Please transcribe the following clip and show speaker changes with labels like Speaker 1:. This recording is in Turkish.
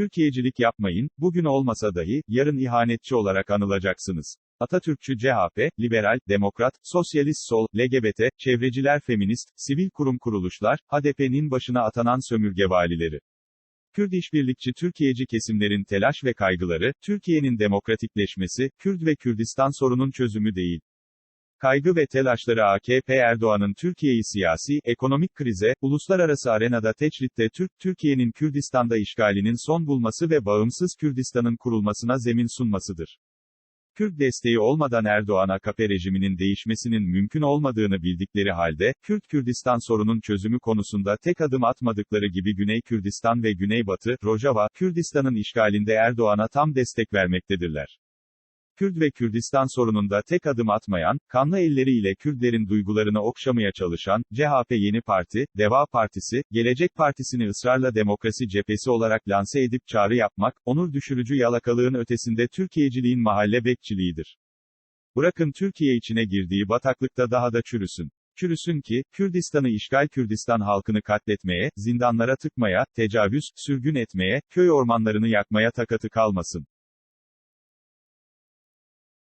Speaker 1: Türkiye'cilik yapmayın, bugün olmasa dahi, yarın ihanetçi olarak anılacaksınız. Atatürkçü CHP, liberal, demokrat, sosyalist sol, LGBT, çevreciler feminist, sivil kurum kuruluşlar, HDP'nin başına atanan sömürge valileri. Kürt işbirlikçi Türkiye'ci kesimlerin telaş ve kaygıları, Türkiye'nin demokratikleşmesi, Kürt ve Kürdistan sorunun çözümü değil. Kaygı ve telaşları AKP Erdoğan'ın Türkiye'yi siyasi, ekonomik krize, uluslararası arenada teçhitte Türk, Türkiye'nin Kürdistan'da işgalinin son bulması ve bağımsız Kürdistan'ın kurulmasına zemin sunmasıdır. Kürt desteği olmadan Erdoğan AKP rejiminin değişmesinin mümkün olmadığını bildikleri halde, Kürt-Kürdistan sorunun çözümü konusunda tek adım atmadıkları gibi Güney Kürdistan ve Güneybatı, Rojava, Kürdistan'ın işgalinde Erdoğan'a tam destek vermektedirler. Kürt ve Kürdistan sorununda tek adım atmayan, kanlı elleriyle Kürtlerin duygularını okşamaya çalışan, CHP Yeni Parti, Deva Partisi, Gelecek Partisi'ni ısrarla demokrasi cephesi olarak lanse edip çağrı yapmak, onur düşürücü yalakalığın ötesinde Türkiye'ciliğin mahalle bekçiliğidir. Bırakın Türkiye içine girdiği bataklıkta daha da çürüsün. Çürüsün ki, Kürdistan'ı işgal Kürdistan halkını katletmeye, zindanlara tıkmaya, tecavüz, sürgün etmeye, köy ormanlarını yakmaya takatı kalmasın.